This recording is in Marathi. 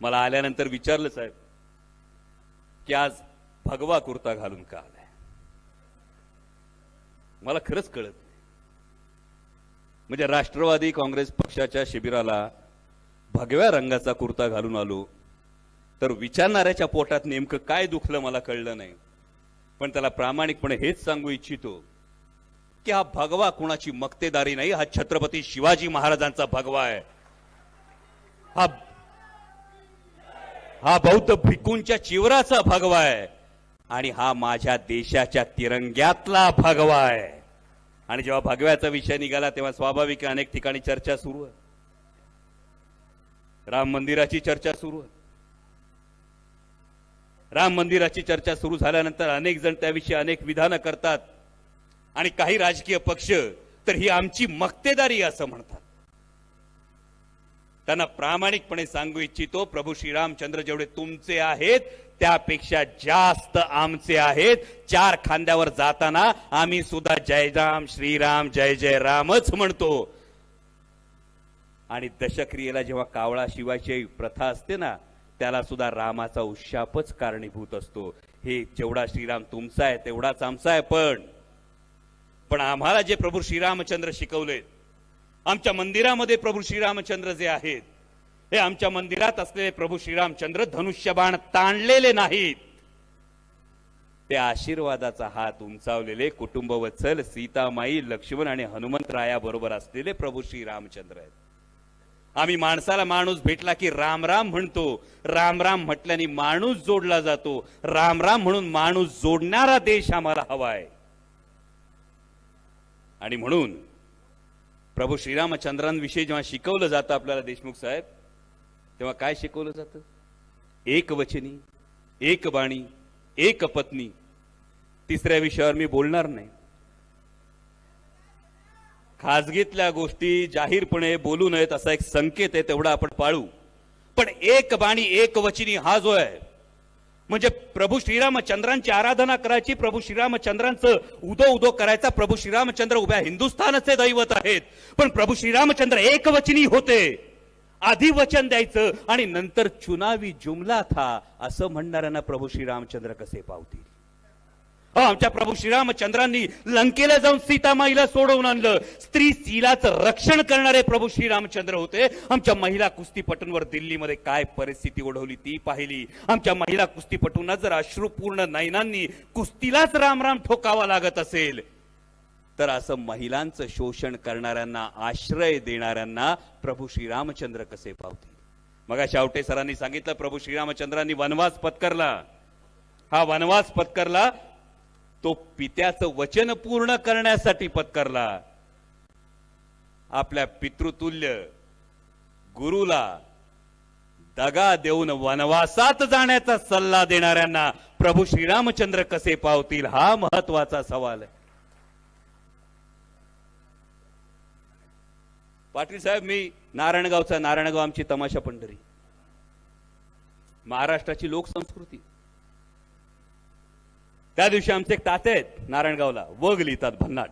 मला आल्यानंतर विचारलं साहेब की आज भगवा कुर्ता घालून का आलाय? मला खरंच कळत नाही. म्हणजे राष्ट्रवादी काँग्रेस पक्षाच्या शिबिराला भगव्या रंगाचा कुर्ता घालून आलो तर विचारणाऱ्याच्या पोटात नेमकं काय दुखलं मला कळलं नाही. पण त्याला प्रामाणिकपणे हेच सांगू इच्छितो की हा भगवा कुणाची मक्तेदारी नाही हा छत्रपती शिवाजी महाराजांचा भगवा आहे. हा हा बौद्ध भिकूंच्या चिवराचा भगवा आहे. आणि हा माझ्या देशाच्या तिरंग्यातला भगवा आहे. आणि जेव्हा भगव्याचा विषय निघाला तेव्हा स्वाभाविक अनेक ठिकाणी चर्चा सुरू आहे. राम मंदिराची चर्चा सुरू आहे. राम मंदिराची चर्चा सुरू झाल्यानंतर अनेक जण त्याविषयी अनेक विधानं करतात. आणि काही राजकीय पक्ष तर ही आमची मक्तेदारी असं म्हणतात. त्यांना प्रामाणिकपणे सांगू इच्छितो प्रभू श्रीरामचंद्र जेवढे तुमचे आहेत त्यापेक्षा जास्त आमचे आहेत. चार खांद्यावर जाताना आम्ही सुद्धा जय राम श्रीराम जय जय रामच म्हणतो. आणि दशक्रियेला जेव्हा कावळा शिवायची प्रथा असते ना त्याला सुद्धा रामाचा उशापच कारणीभूत असतो. हे जेवढा श्रीराम तुमचा आहे तेवढाच आमचा आहे पण पण आम्हाला जे प्रभू श्रीरामचंद्र शिकवलेत आमच्या मंदिरामध्ये प्रभू श्रीरामचंद्र जे आहेत हे आमच्या मंदिरात असलेले प्रभू श्रीरामचंद्र धनुष्यबाण ताणलेले नाहीत. ते आशीर्वादाचा हात उंचावलेले कुटुंबवत्सल सीतामाई लक्ष्मण आणि हनुमंतराया बरोबर असलेले प्रभू श्रीरामचंद्र आहेत. आम्ही माणसाला माणूस भेटला की राम राम म्हणतो. राम राम म्हटल्याने माणूस जोडला जातो. राम राम म्हणून माणूस जोडणारा देश आम्हाला हवाय. आणि म्हणून प्रभू श्रीरामचंद्रांविषयी जेव्हा शिकवलं जातं आपल्याला देशमुख साहेब तेव्हा काय शिकवलं जातं? एक वचनी एक बाणी एक पत्नी. तिसऱ्या विषयावर मी बोलणार नाही. खाजगीतल्या गोष्टी जाहीरपणे बोलू नयेत असा एक संकेत आहे तेवढा आपण पाळू. पण एक बाणी एक वचनी हा जो आहे म्हणजे प्रभू श्रीरामचंद्रांची आराधना करायची प्रभू श्रीरामचंद्रांचं उदो उदो करायचा प्रभू श्रीरामचंद्र उभ्या हिंदुस्थानचे दैवत आहेत. पण प्रभू श्रीरामचंद्र एकवचनी होते. आधी वचन द्यायचं आणि नंतर चुनावी जुमला था असं म्हणणाऱ्यांना प्रभू श्रीरामचंद्र कसे पावतील? आमच्या प्रभू श्रीरामचंद्रांनी लंकेला जाऊन सीतामाईला सोडवून आणलं. स्त्री सीलाचं रक्षण करणारे प्रभू श्रीरामचंद्र होते. आमच्या महिला कुस्तीपटूंवर दिल्लीमध्ये काय परिस्थिती ओढवली ती पाहिली. आमच्या महिला कुस्तीपटूंना जर अश्रुपूर्ण नयनांनी कुस्तीलाच रामराम ठोकावा लागत असेल तर असं महिलांचं शोषण करणाऱ्यांना आश्रय देणाऱ्यांना प्रभू श्रीरामचंद्र कसे पावतील? मग शावटे सरांनी सांगितलं प्रभू श्रीरामचंद्रांनी वनवास पत्करला. हा वनवास पत्करला तो पित्याचं वचन पूर्ण करण्यासाठी पत्करला. आपल्या पितृतुल्य गुरुला दगा देऊन वनवासात जाण्याचा सल्ला देणाऱ्यांना प्रभू श्रीरामचंद्र कसे पावतील हा महत्त्वाचा सवाल आहे. पाटील साहेब मी नारायणगावचा नारायणगाव आमची तमाशा पंढरी. महाराष्ट्राची लोकसंस्कृती. त्या दिवशी आमचे एक ताते आहेत नारायणगावला वग लिहितात भन्नाट.